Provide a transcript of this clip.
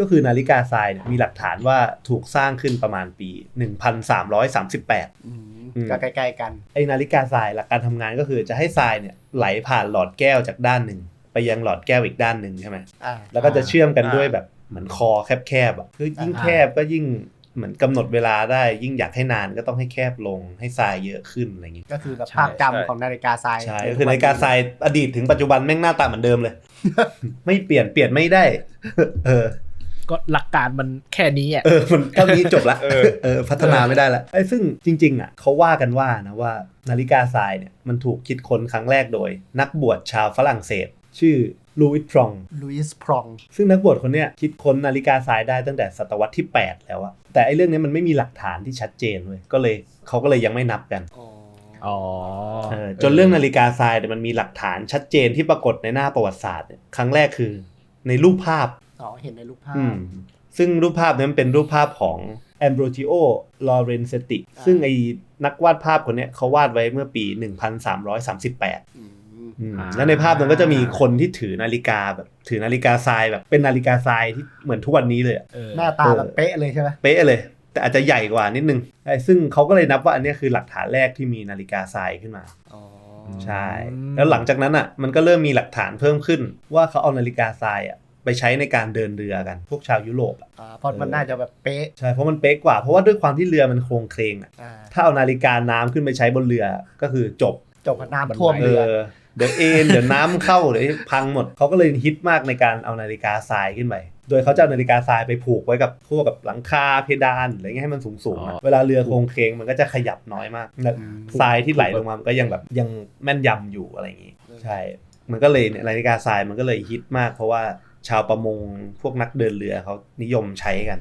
ก็คือนาฬิกาทรายเนี่ยมีหลักฐานว่าถูกสร้างขึ้นประมาณปี 1338อืมอืมก็ใกล้ๆกันไอ้นาฬิกาทรายหลักการทำงานก็คือจะให้ทรายเนี่ยไหลผ่านหลอดแก้วจากด้านหนึ่ง ไปยังหลอดแก้วอีกด้านหนึ่งใช่ไหมอ่าแล้วก็จะเชื่อมกันอ่าด้วยแบบเหมือนคอแคบๆอะคือยิ่งอ่าแคบก็ยิ่งเหมือนกำหนดเวลาได้ยิ่งอยากให้นานก็ต้องให้แคบลงให้ทรายเยอะขึ้นอะไรอย่างงี้ก็คือแบบใช่ภาพใช่จำของนาฬิกาทรายใช่ก็คือนาฬิกาทรายอดีตถึงปัจจุบันแม่งหน้าตาเหมือนเดิมเลย ไม่เปลี่ยนเปลี่ยนไม่ได้ เออ ก็หลักการมันแค่นี้อะเออมันเท่านี้จบละเออเออพัฒนาไม่ได้ละไอ้ซึ่งจริง ๆ อะเขาว่ากันว่านะว่านาฬิกาทรายเนี่ยมันถูกคิดค้นครั้งแรกโดย นักบวชชาวฝรั่งเศส ชื่อลูอิสพรองลุยส์พรอง ซึ่งนักบวชคนเนี้ยคิดค้นนาฬิกาทรายได้ตั้งแต่ศตวรรษที่ 8 แล้วอะแต่ไอ้เรื่องนี้มันไม่มีหลักฐานที่ชัดเจนเลยก็เลยเขาก็เลยยังไม่นับกันอ๋ออ๋อเออจนเรื่องนาฬิกาทรายเนี่ยมันมีหลักฐานชัดเจนที่ปรากฏในหน้าประวัติศาสตร์เนี่ยครั้งแรกคือในรูปภาพ อ๋อเห็นในรูปภาอืพมซึ่งรูปภาพนั้นเป็นรูปภาพของ Ambrogio Lorenzetti อ่าซึ่งไอ้นักวาดภาพคนเนี้ยเขาวาดไว้เมื่อปี 1338อืมอืมอ่าแล้วในภาพนั้นก็จะมีคนที่ถือนาฬิกาแบบถือนาฬิกาทรายแบบเป็นนาฬิกาทรายที่เหมือนทุกวันนี้เลยอะเออหน้าตาแบบเป๊ะเลยใช่ไหมเป๊ะเลย แต่อาจจะใหญ่กว่านิดนึงไอ้ซึ่งเขาก็เลยนับว่าอันเนี้ยคือหลักฐานแรกที่มีนาฬิกาทรายขึ้นมาอ๋อใช่ แล้วหลังจากนั้นอะมันก็เริ่มมีหลักฐานเพิ่มขึ้นว่าเขาเอานาฬิกาทรายอะไป ใช้ในการเดินเรือกัน พวกชาวยุโรปอะอ่าเพราะมันน่าจะแบบเป๊ะใช่เพราะมันเป๊ะกว่าเพราะว่าด้วยความที่เรือมันโครงเคลงอะอ่าถ้าเอานาฬิกาน้ำขึ้นไปใช้บนเรือก็คือจบจบกับน้ำท่วมเอเรืออเดี๋ยวเอ็นเดี๋ยวน้ำเข้าเดี๋ยวพังหมดเขาก็เลยฮิตมากในการเอานาฬิกาทรายขึ้นไปโดยเขาจะเอานาฬิกาทรายไปผูกไว้กับพวกกับหลังคาเพดานอะไรเงี้ยให้มันสูงๆอะเวลาเรือโครงเคลงมันก็จะขยับน้อยมากแล้วอืมทรายที่ไหลลงมามันก็ยังแบบยังแม่นยำอยู่อะไรอย่างงี้ ใช่ มันก็เลยเนี่ยนาฬิกาทรายมันก็เลยฮิตมากเพราะว่า ชาวประมงพวกนักเดินเรือเขานิยมใช้กัน